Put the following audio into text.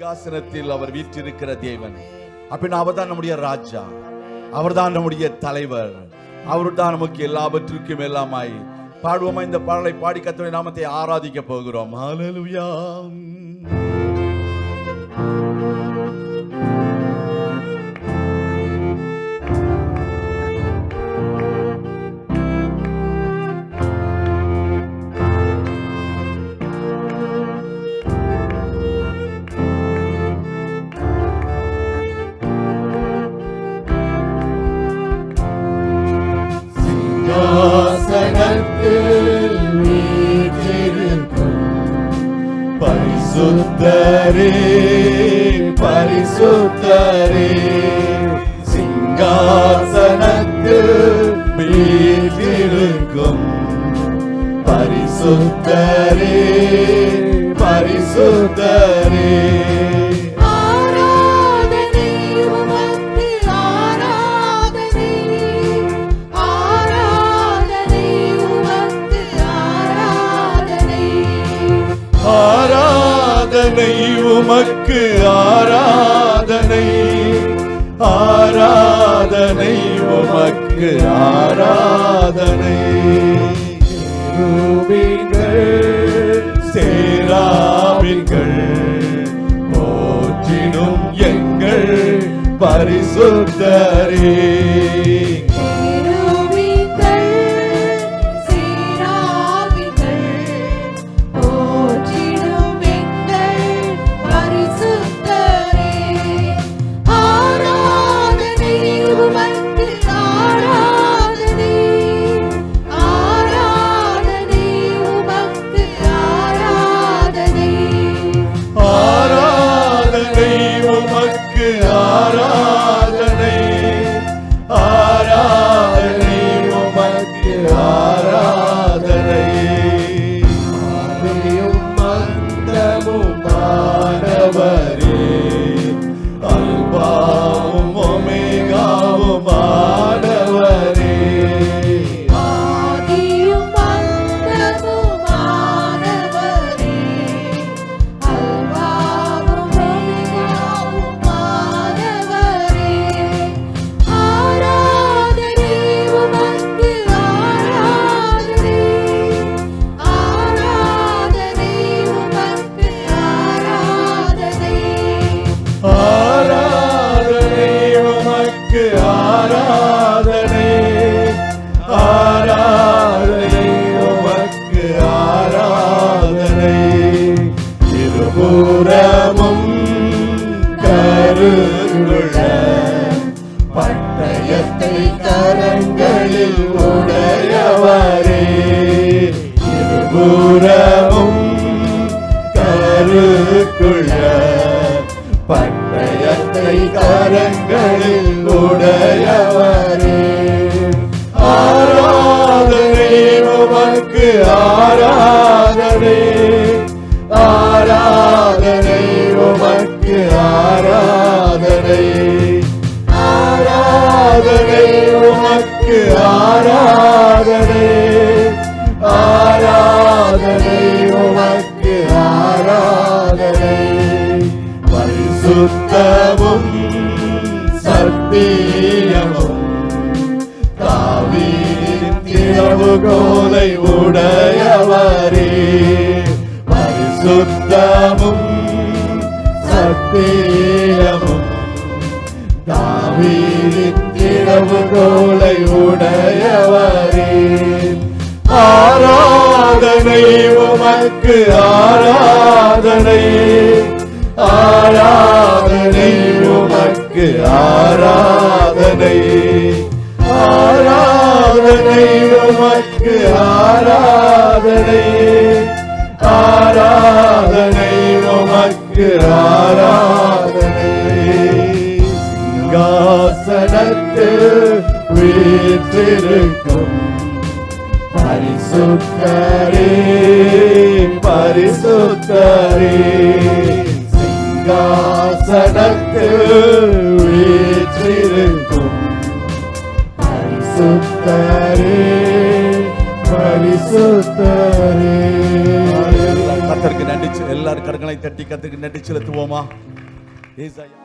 சிங்காசனத்தில் அவர் வீற்றிருக்கிற தேவன். அப்படின்னா அவர் தான் நம்முடைய ராஜா. அவர்தான் நம்முடைய தலைவர். அவர்தான் நமக்கு எல்லாவற்றிற்கும் எல்லாமாய். பாடுவோமா இந்த பாடலை பாடி கத்தோடைய நாமத்தை ஆராதிக்க போகிறோம். ஹalleluya பரிசுத்தரே பரிசுத்தரே. சிங்காசனத்து வீற்றிருக்கும் பரிசுத்தரே பரிசுத்தரே. ஆராதனை உமக்கு ஆராதனை ஆராதனை உமக்கு ஆராதனை. ரூபிகள் சேராபிகள் போற்றிடும் எங்கள் பரிசுத்தரே. உமக்கு ஆராதனை ஆராதனை உமக்கு ஆராதனை. இருபுறமும் கருங்குள்ள பட்டயத்தை கரங்களில் உடையவரே. இருபுறமும் கருக்குள்ள பட்டயத்தை கரங்களில் உடையவரே. ஆராதனே உமக்கு ஆராதனே. ஆராதனை உமக்கு ஆராதனை. ஆராதனை உமக்கு ஆராதனை. ஆராதனை உமக்கு ஆராதனை. பரிசுத்த சத்தியமும் சத்தியமும் தாவீரின் திறவுகோலை உடையவரே. பரிசுத்தமும் சத்தியமும் தாவீரின் திறவுகோலை உடையவரே. ஆராதனை உமக்கு ஆராதனை ஆராதனை ஆராதனை உமக்கு ஆராதனை. சிங்காசனத்தில் வீற்றிருக்கும் பரிசுத்தரே பரிசுத்தரே. சிங்காசனத்தில் கத்தருக்கு நன்றி. எல்லாரும் கரங்களை தட்டி கத்தருக்கு நன்றி செலுத்துவோமா? ஏசாயா.